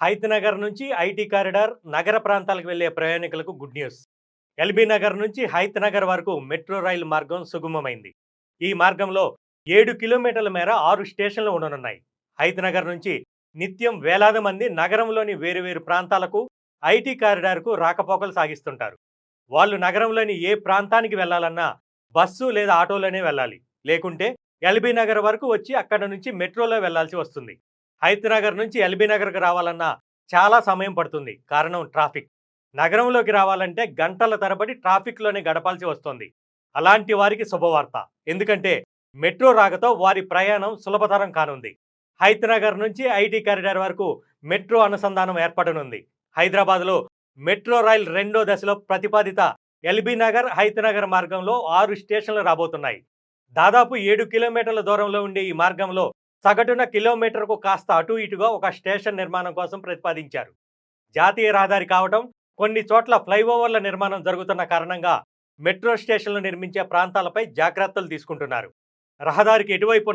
హైత్ నగర్ నుంచి IT corridor నగర ప్రాంతాలకు వెళ్ళే ప్రయాణికులకు గుడ్ న్యూస్. ఎల్బీ నగర్ నుంచి హైత్ నగర్ వరకు మెట్రో రైలు మార్గం సుగమమైంది. ఈ మార్గంలో ఏడు కిలోమీటర్ల మేర ఆరు స్టేషన్లు ఉండనున్నాయి. హైత్ నగర్ నుంచి నిత్యం వేలాది మంది నగరంలోని వేరువేరు ప్రాంతాలకు ఐటీ కారిడార్కు రాకపోకలు సాగిస్తుంటారు. వాళ్ళు నగరంలోని ఏ ప్రాంతానికి వెళ్ళాలన్నా బస్సు లేదా ఆటోలోనే వెళ్ళాలి. లేకుంటే ఎల్బీ నగర్ వరకు వచ్చి అక్కడ నుంచి మెట్రోలో వెళ్ళాల్సి వస్తుంది. హైత్ నగర్ నుంచి ఎల్బీ నగర్కు రావాలన్నా చాలా సమయం పడుతుంది. కారణం ట్రాఫిక్. నగరంలోకి రావాలంటే గంటల తరబడి ట్రాఫిక్లోనే గడపాల్సి వస్తుంది. అలాంటి వారికి శుభవార్త. ఎందుకంటే మెట్రో రాకతో వారి ప్రయాణం సులభతరం కానుంది. హైత్నగర్ నుంచి ఐటీ కారిడార్ వరకు మెట్రో అనుసంధానం ఏర్పడనుంది. హైదరాబాద్లో మెట్రో రైల్ రెండో దశలో ప్రతిపాదిత ఎల్బీ నగర్ హైత్ నగర్ మార్గంలో ఆరు స్టేషన్లు రాబోతున్నాయి. దాదాపు ఏడు కిలోమీటర్ల దూరంలో ఉండే ఈ మార్గంలో సగటున కిలోమీటర్కు కాస్త అటు ఇటుగా ఒక స్టేషన్ నిర్మాణం కోసం ప్రతిపాదించారు. జాతీయ రహదారి కావడం కొన్ని చోట్ల ఫ్లైఓవర్ల నిర్మాణం జరుగుతున్న కారణంగా మెట్రో స్టేషన్లు నిర్మించే ప్రాంతాలపై జాగ్రత్తలు తీసుకుంటున్నారు. రహదారికి ఎటువైపు ఉన్న